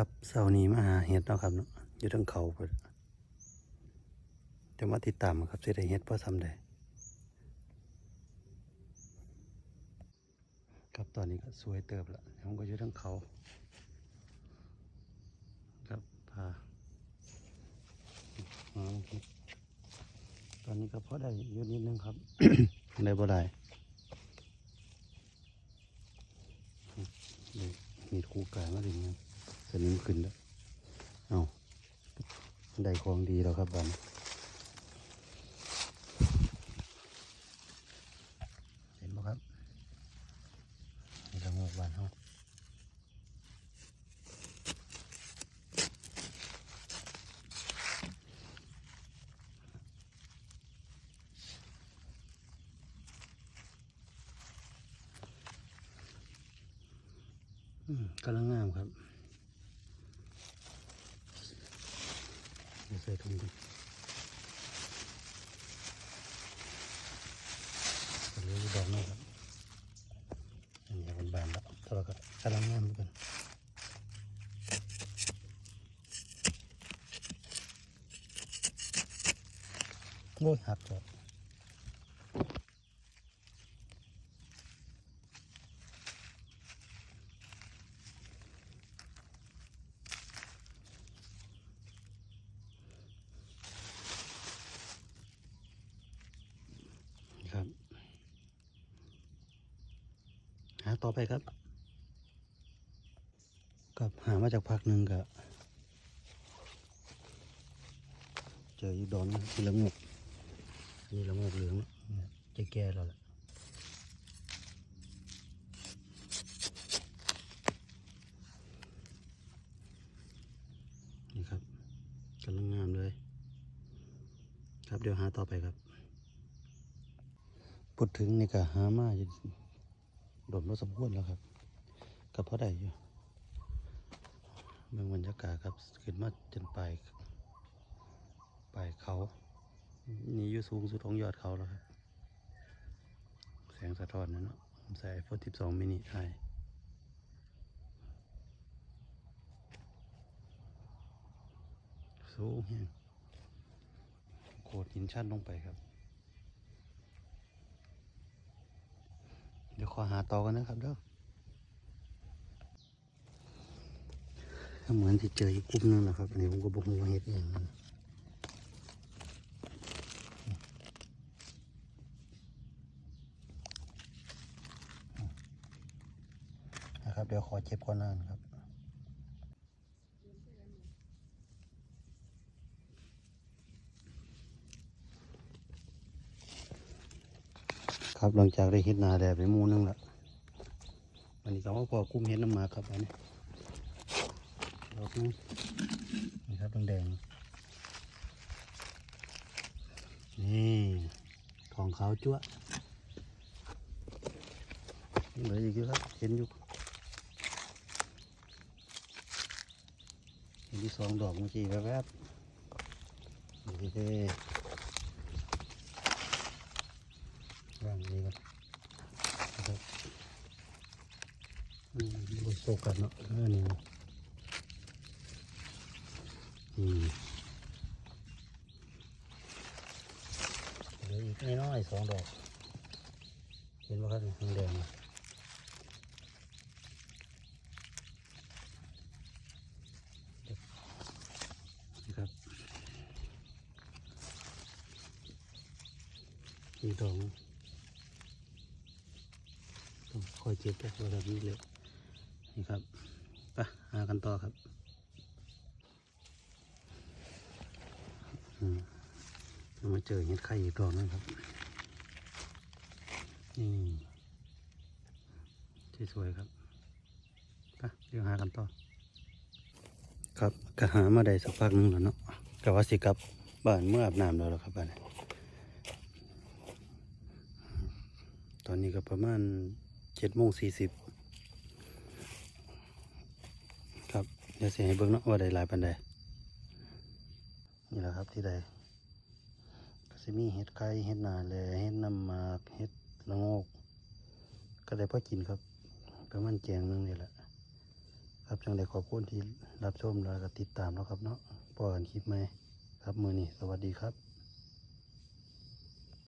ครับเสาร์นี้มาหาเห็ดเนาะครับเนาะอยู่ทั้งเขาเพิ่นจะมาติดตามครับสิได้เห็ดพอทำได้ครับตอนนี้ก็สวยเติบละผมก็อยู่ทั้งเขา ครับพาหาตอนนี้ก็พอได้อยู่นิดนึงครับได้บ่ได้มีคู่กายมาถึงนะ สนิมขึ้นแล้ว เอาได้ของดีแล้วครับบันเห็นไหมครับนี่ละโงกบานเฮาอืมกำลังงามครับเดี๋ยว ใส่ถุงดิเหลืออยู่ดอกนึงครับอันนี้เป็นบานแล้วแต่าก็กำลังงามเหมือนกันโอ้ยหักครับครับ หา ต่อไปครับ กับหามาจากพักหนึ่งกับเจออีดอนนี่ละงกนี่ละงกเหลืองจะแก่แล้วแหละนี่ครับกำลังงามเลย ครับเดี๋ยวหาต่อไปครับพูดถึงนี่ก็หามาอยู่ โดดมาสมควรแล้วครับก็พอได้อยู่เมืองบรรยากาศครับขึ้นมาจนปลายปลายเขา นี่อยู่สูงสุดของยอดเขาแล้วครับ แสงสะท้อนนั่นเนาะผมใส่โฟร์สิบสองมินิไอสูงแห้งโขดหินชันลงไปครับ เดี๋ยวขอหาต่อกันนะครับเด้อเหมือนที่เจออีกกลุ่มหนึงนะครับอันนี้ผมก็บอกว่าเห็ดอย่างนั้นนะครับ เดี๋ยวขอเจ็บก่อนน้านะครับ ครับหลังจากได้เห็ดนาแดดไปมูนึงละอันนี้ก็ว่าพอกุ้มเห็ดน้ำมาครับอันนี้ดอกนึงนี่ครับแดงๆนี่ของขาวจั่วเหลืออีกอยู่ครับเห็นอยู่เห็นที่สองดอกเมื่อกี้แวบๆโอเค ว่างนี้ครับนะครับอืมบนโซกันเนาะออนี่อืมเหลืออีกน้อยๆสองดอก เห็นไหมครับนี่แดงนะนี่ครับอีกดอง คอยเจ็บแบบแบบนี้เลยนี่ครับไปหากันต่อครับอืมเรามาเจอเห็ดไข่อีกดอกนึงครับ นี่สวยๆครับไปเดี๋ยวหากันต่อ ครับก็หามาได้สักพักหนึงแล้วเนาะก็ว่าสิกลับบ้านเมื่ออาบน้ำแล้วครับบ้านตอนนี้ก็ประมาณ เจ็ดโมงสี่สิบครับ เดี๋ยวเสียให้เบิ่งเนาะว่าได้หลายปันใดนี่แหละครับที่ใดก็จะมีเห็ดไข่เห็ดนาแลเห็ดน้ำหมากเห็ดละโงก ก็ได้พอกินครับประมาณแจงหนึงนี่แหละ ครับจังไดขอบคุณที่รับชมแล้วก็ติดตามเนาะครับเนาะพอกันคลิปใหมครับมือนี้สวัสดีครับ